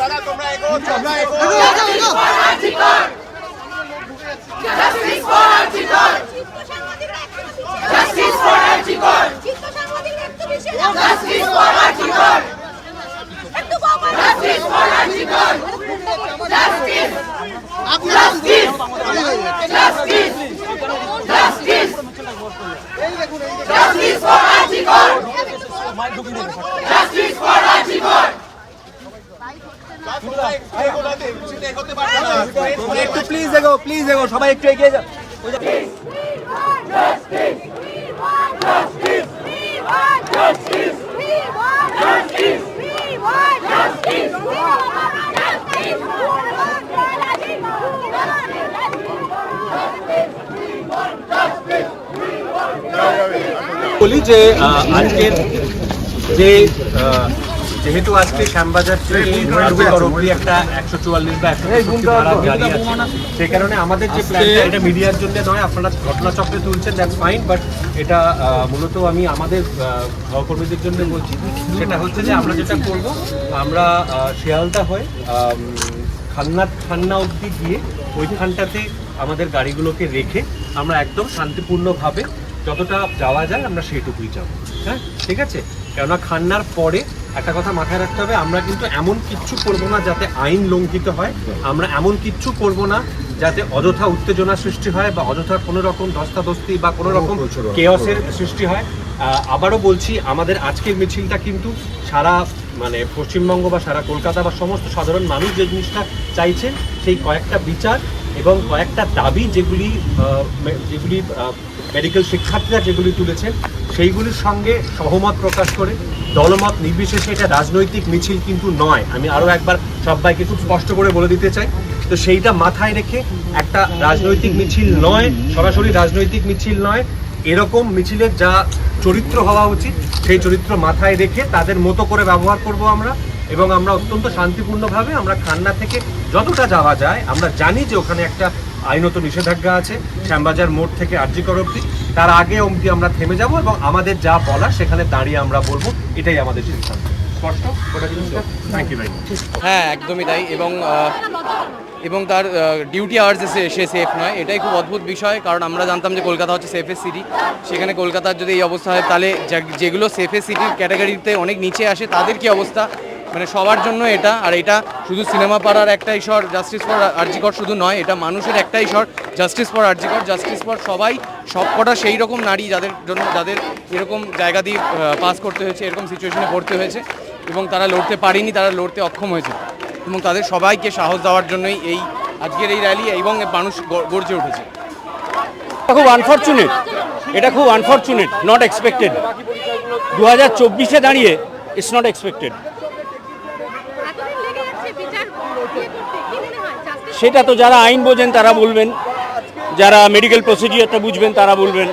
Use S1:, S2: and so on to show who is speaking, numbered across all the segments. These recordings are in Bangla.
S1: দাদা তোমরা এগো তোমরা এগো
S2: Justice for Archibald! Justice for Archibald! একটু বাবা Justice
S3: একটু প্লিজ এগো প্লিজ এগো সবাই একটু এগিয়ে যাও। বলি যে আজকের যে যেহেতু আজকে শ্যামবাজার অব্দি একটা একশো চুয়াল্লিশ বা একশো জারি আছে সেই কারণে আমাদের যে প্ল্যানটা এটা মিডিয়ার জন্য নয় আপনারা ঘটনাচক্রে তুলছেন দ্যাটস ফাইন বাট এটা মূলত আমি আমাদের সহকর্মীদের জন্য বলছি। সেটা হচ্ছে যে আমরা যেটা করব আমরা শিয়ালদা হয়ে খান্না খান্না অবধি গিয়ে ওইখানটাতে আমাদের গাড়িগুলোকে রেখে আমরা একদম শান্তিপূর্ণভাবে যতটা যাওয়া যায় আমরা সেইটুকুই যাব। হ্যাঁ ঠিক আছে? কেননা খান্নার পরে একটা কথা মাথায় রাখতে হবে আমরা কিন্তু এমন কিচ্ছু করব না যাতে আইন লঙ্ঘিত হয় আমরা এমন কিচ্ছু করব না যাতে অযথা উত্তেজনা সৃষ্টি হয় বা অযথা কোনো রকম ধস্তাধস্তি বা কোনো রকম কেয়সের সৃষ্টি হয়। আবারও বলছি আমাদের আজকের মিছিলটা কিন্তু সারা মানে পশ্চিমবঙ্গ বা সারা কলকাতা বা সমস্ত সাধারণ মানুষ যে জিনিসটা চাইছেন সেই কয়েকটা বিচার এবং কয়েকটা দাবি যেগুলি যেগুলি মেডিকেল শিক্ষার্থীরা যেগুলি তুলেছেন, সেইগুলির সঙ্গে সহমত প্রকাশ করে, দলমত নির্বিশেষে এটা রাজনৈতিক মিছিল কিন্তু নয়। আমি আরও একবার সবাইকে খুব স্পষ্ট করে বলে দিতে চাই। তো সেইটা মাথায় রেখে একটা রাজনৈতিক মিছিল নয়, সরাসরি রাজনৈতিক মিছিল নয়, এরকম মিছিলের যা চরিত্র হওয়া উচিত, সেই চরিত্র মাথায় রেখে তাদের মতো করে ব্যবহার করব আমরা। এবং আমরা অত্যন্ত শান্তিপূর্ণভাবে আমরা খান্না থেকে যতটা যাওয়া যায়, আমরা জানি যে ওখানে একটা আইনত নিষেধাজ্ঞা আছে, শ্যামবাজার মোড় থেকে আর্যিকর অবধি। তার আগে অবধি আমরা থেমে যাব এবং আমাদের যা বলার সেখানে দাঁড়িয়ে আমরা বলব, এটাই আমাদের সিদ্ধান্ত। স্পষ্ট? থ্যাংক ইউ মাচ
S4: হ্যাঁ একদমই তাই। এবং এবং তার ডিউটি আওয়ার্স এসে সে সেফ নয়। এটাই খুব অদ্ভুত বিষয়, কারণ আমরা জানতাম যে কলকাতা হচ্ছে সেফেস্ট সিটি সেখানে কলকাতার যদি এই অবস্থা হয়, তাহলে যেগুলো সেফেস্ট সিটির ক্যাটাগরিতে অনেক নিচে আসে, তাদের কি অবস্থা? মানে সবার জন্য এটা, আর এটা শুধু সিনেমা পাড়ার একটা স্বর জাস্টিস ফর আরজিকর শুধু নয়, এটা মানুষের একটা ঈশ্বর justice for RG Kar justice for সবাই, সবকটা সেই রকম নারী যাদের জন্য, যাদের এরকম জায়গা দিয়ে পাস করতে হয়েছে, এরকম সিচুয়েশনে পড়তে হয়েছে, এবং তারা লড়তে পারেনি, তারা লড়তে অক্ষম হয়েছে, এবং তাদের সবাইকে সাহস দেওয়ার জন্যই এই আজকের এই র্যালি এবং মানুষ গর্জে উঠেছে।
S5: খুব আনফর্চুনেট এটা খুব আনফর্চুনেট নট এক্সপেক্টেড দু হাজার চব্বিশে দাঁড়িয়ে ইটস নট এক্সপেক্টেড সেটা তো যারা আইন বোঝেন তারা বলবেন যারা মেডিকেল প্রসিডিওরটা বুঝবেন তারা বলবেন।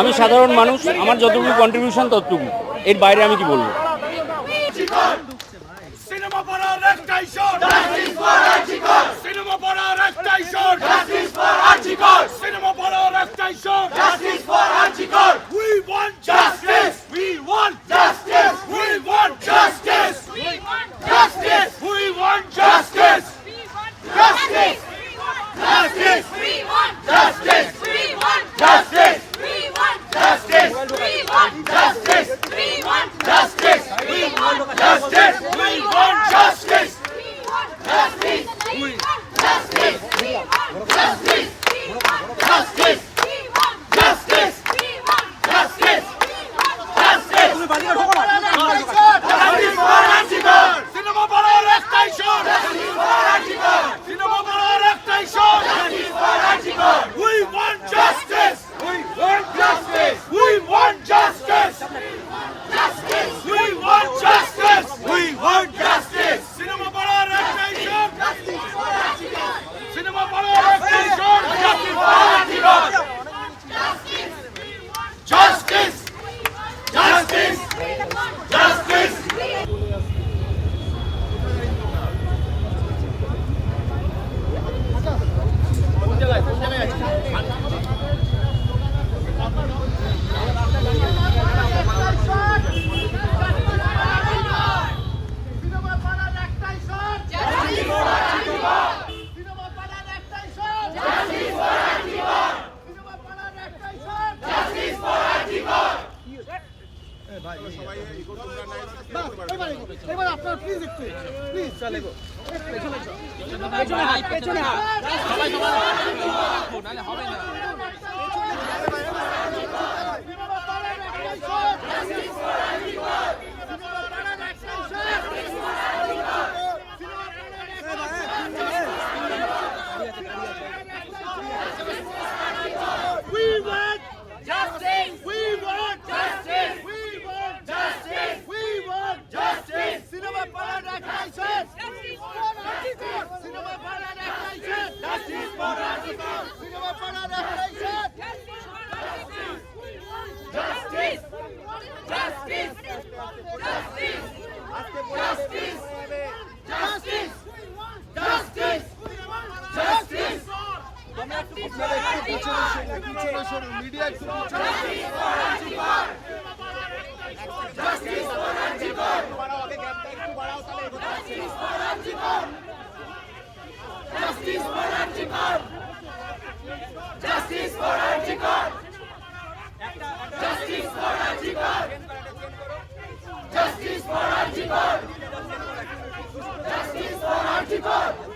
S5: আমি সাধারণ মানুষ আমার যতটুকু কন্ট্রিবিউশন ততটুকু। এর বাইরে আমি কি বলব?
S6: Cinema পাড়ার একটাই শট জাস্টিস ফর আর্চিকল সিনেমা পাড়ার একটাই শট জাস্টিস ফর আর্চিকল সিনেমা পাড়ার একটাই shot justice for আর্চিকল
S2: we want
S6: justice
S2: we want
S6: justice
S2: we want
S6: justice
S2: we want
S6: justice
S2: we want
S6: justice justice justice
S2: We want justice We want justice We want justice We want
S6: justice
S2: We want
S6: justice
S2: We want
S6: justice
S2: we want
S6: justice We want justice. We want justice. We want justice. We want justice We want justice
S7: We want justice We want justice Justice for Antigone! Cinema পাড়ার একটাই shot
S2: Justice for Antigone! Justice for Article! Justice for Article!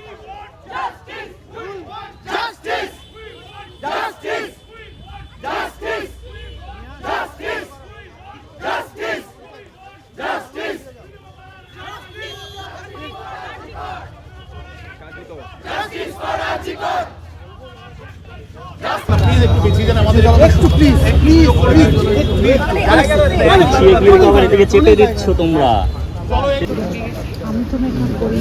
S8: চেপে দিচ্ছ তোমরা
S9: আমি তো মেকআপ করি।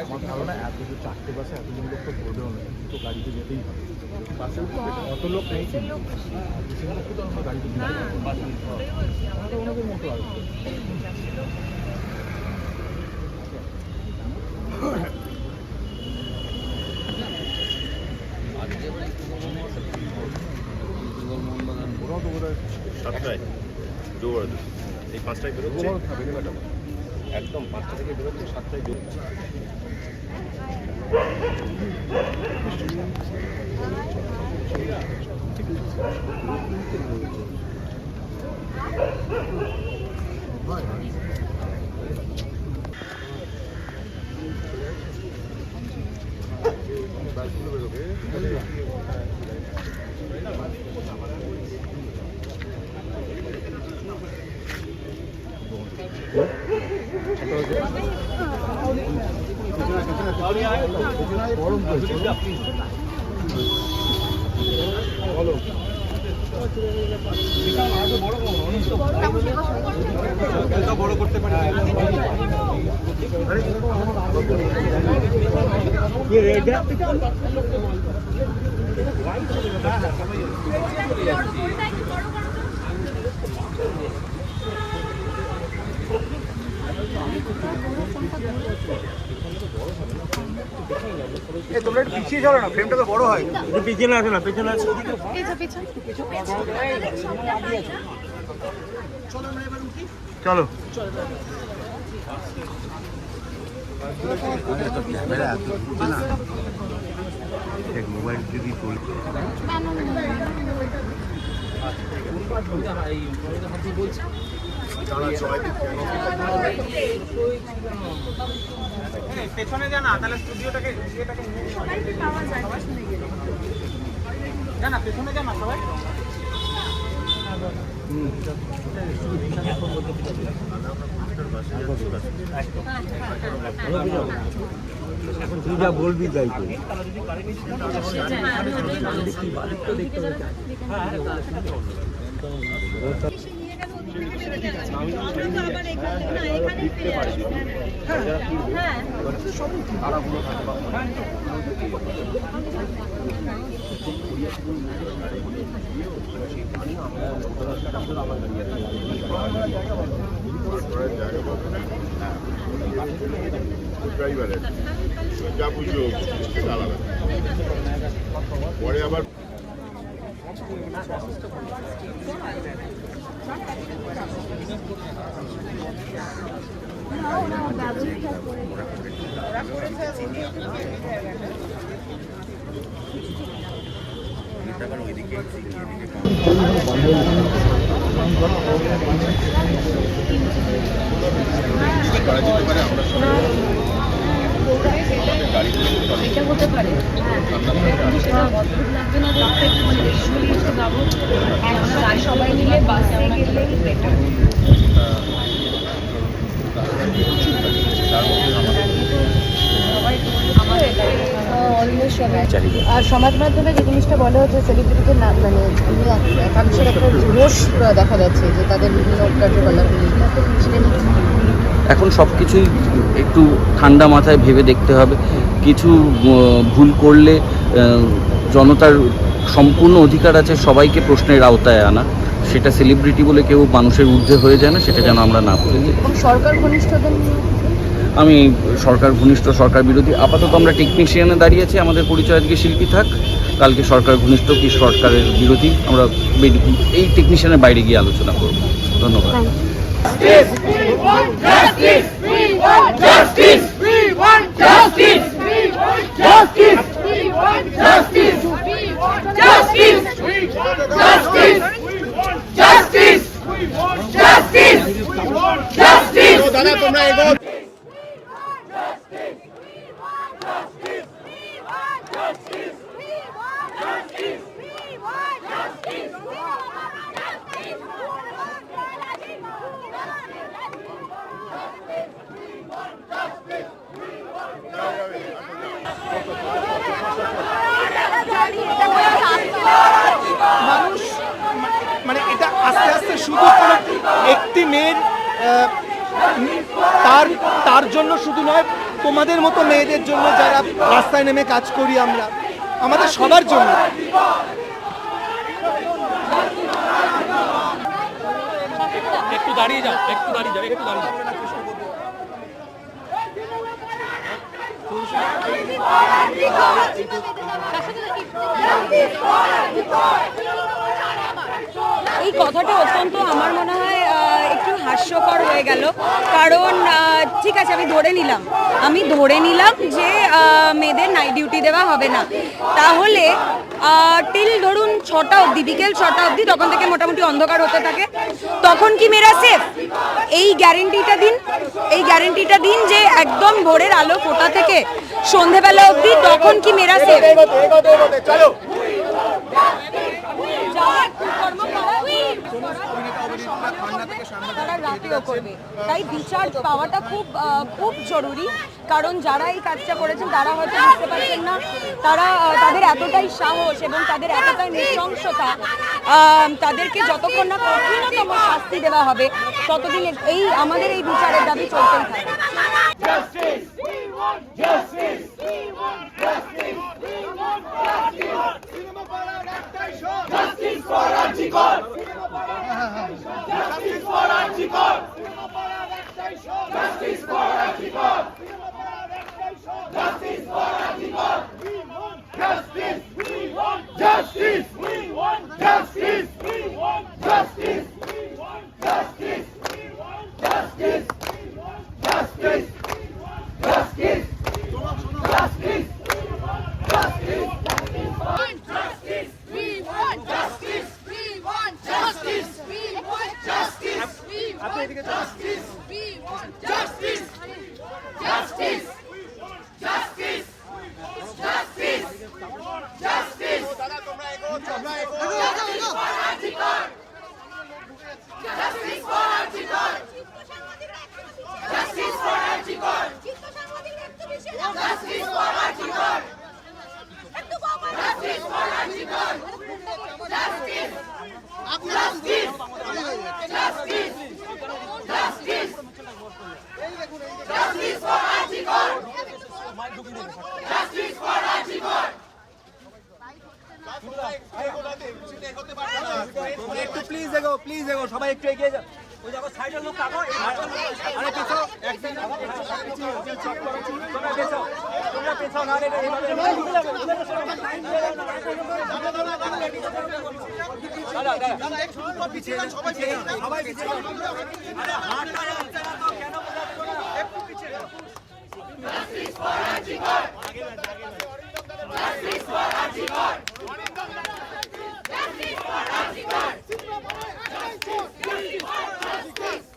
S10: আমার ধারণা এত দূর চারটে বাসে এতজন লোক তো ধরবেও না তো গাড়িতে যেতেই হবে। বাসে অত লোক নেই তো আমরা গাড়িতে ওনাদের মতো আর কি। ওরাও তো বোধহয়
S11: সাতটায় জোর এই পাঁচটায় বেরোচ্ছে। একদম পাঁচটা থেকে বেরোচ্ছে সাতটায় বেরোচ্ছে।
S10: গরম
S11: বড় করতে পারি।
S10: এই পিছিয়ে চলো না ফ্রেমটা তো বড় হয়।
S8: পিছনে আসো না পিছনে আসো।
S10: চলো। মোবাইল যদি
S11: পেছনে জানা তাহলে স্টুডিওটাকে ইয়েটাকে পাওয়া না না পেছনে জানা সবাই।
S8: তুই যা বলবি তাই তো।
S2: আমি তো ড্রাইভারের যা বুঝো চালাবে পরে আবার
S12: এটা হতে পারে সেটা অদ্ভুত লাগবে না দেখতে একটু মানে visually যাব সবাই মিলে বাসে গেলেই বেটার আর সমাজ মাধ্যমে যে জিনিসটা বলা হচ্ছে সেলিব্রিটিদের না মানে একাংশের একটা রোষ দেখা যাচ্ছে যে তাদের বিভিন্ন কার্যকলাপ নিয়ে সেটা নিয়ে কি বলবেন?
S5: এখন সব কিছুই একটু ঠান্ডা মাথায় ভেবে দেখতে হবে কিছু ভুল করলে জনতার সম্পূর্ণ অধিকার আছে, সবাইকে প্রশ্নের আওতায় আনা সেটা সেলিব্রিটি বলে কেউ মানুষের ঊর্ধ্বে হয়ে যায় না সেটা যেন আমরা না ভুলে যাই
S12: সরকার ঘনিষ্ঠদের
S5: আমি সরকার ঘনিষ্ঠ সরকার বিরোধী। আপাতত আমরা টেকনিশিয়ানে দাঁড়িয়েছি আমাদের পরিচয় আজকে শিল্পী থাক। কালকে সরকার ঘনিষ্ঠ কি সরকারের বিরোধী আমরা এই টেকনিশিয়ানের বাইরে গিয়ে আলোচনা করব। ধন্যবাদ
S2: দাদা তোমরা এগো
S8: মানুষ মানে এটা আস্তে আস্তে শুধু কোনো একটি মেয়ের আহ, তার তার জন্য শুধু নয় তোমাদের মতো মেয়েদের জন্য যারা রাস্তায় নেমে কাজ করি আমরা আমাদের সবার জন্য।
S3: একটু দাঁড়িয়ে যাও একটু দাঁড়িয়ে যাও একটু দাঁড়িয়ে
S13: এই কথাটা অত্যন্ত আমার মনে হয় একটু হাস্যকর হয়ে গেল। কারণ ঠিক আছে আমি ধরে নিলাম। আমি ধরে নিলাম যে মেয়েদের নাইট ডিউটি দেওয়া হবে না। তাহলে টিল ধরুন ছটা অবধি বিকেল ছটা অবধি তখন থেকে মোটামুটি অন্ধকার হতে থাকে। তখন কি মেয়েরা সেফ এই গ্যারেন্টিটা দিন। এই গ্যারেন্টিটা দিন যে একদম ভোরের আলো ফোটা থেকে সন্ধেবেলা অবধি তখন কি মেয়েরা সেফ রাতেও করবে। তাই বিচার পাওয়াটা খুব খুব জরুরি। কারণ যারা এই কাজটা করেছেন তারা হয়তো বুঝতে পারছেন না তারা তাদের এতটাই সাহস এবং তাদের এতটাই নৃশংসতা তাদেরকে যতক্ষণ না কঠিনতম শাস্তি দেওয়া হবে ততদিন এই আমাদের এই বিচারের দাবি চলতেই থাকবে।
S2: We চিকন একটু
S8: প্লিজ এগো প্লিজ এগো সবাই একটু এগিয়ে যাও সবাই পিছিয়ে Viva Brasil!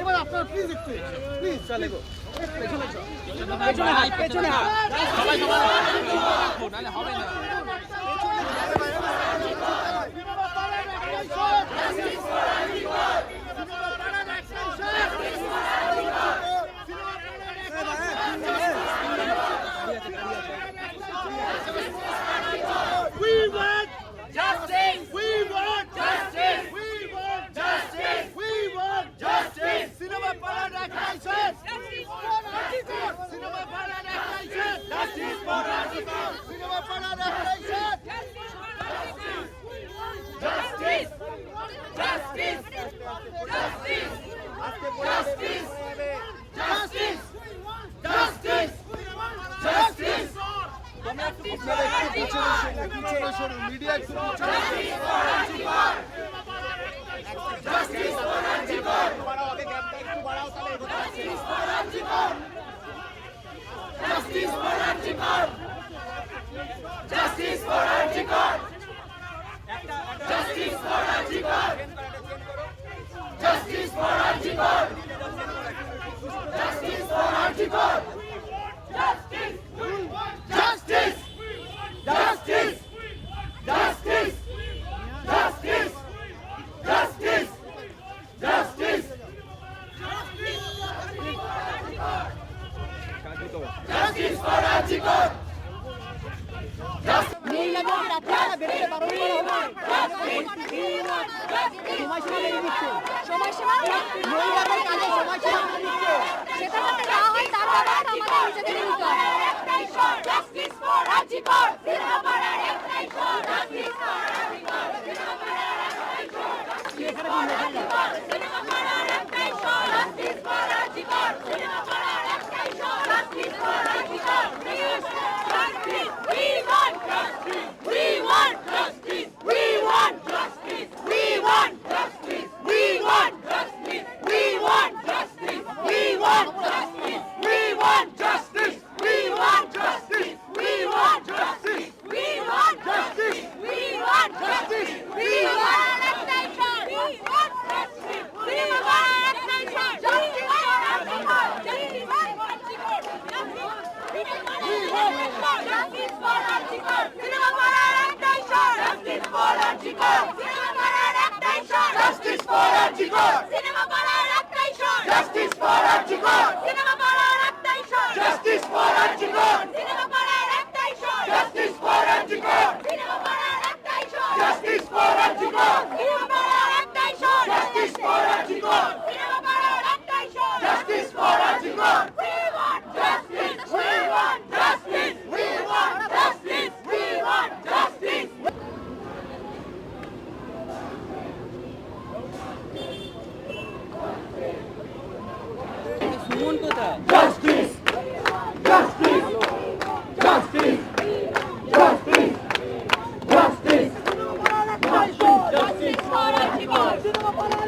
S8: এবার আপনার প্লিজ একটু।
S2: প্লিজ চলে
S13: গো পেছনে পেছনে সবাই সবাই হবে না Side!
S2: Justice for RG Kar cinema পাড়ার একটাই স্বর জাস্টিস ফর আর্জিকর সিনেমা পাড়ার একটাই স্বর জাস্টিস ফর আর্জিকর সিনেমা পাড়ার একটাই স্বর জাস্টিস ফর আর্জিকর সিনেমা পাড়ার একটাই স্বর জাস্টিস ফর আর্জিকর সিনেমা পাড়ার একটাই স্বর justice for RG Kar we want justice we want justice we want justice we want justice
S6: Justice! Justice! Justice! Justice! Justice!
S2: Justice for Archicor! Cinema পাড়ার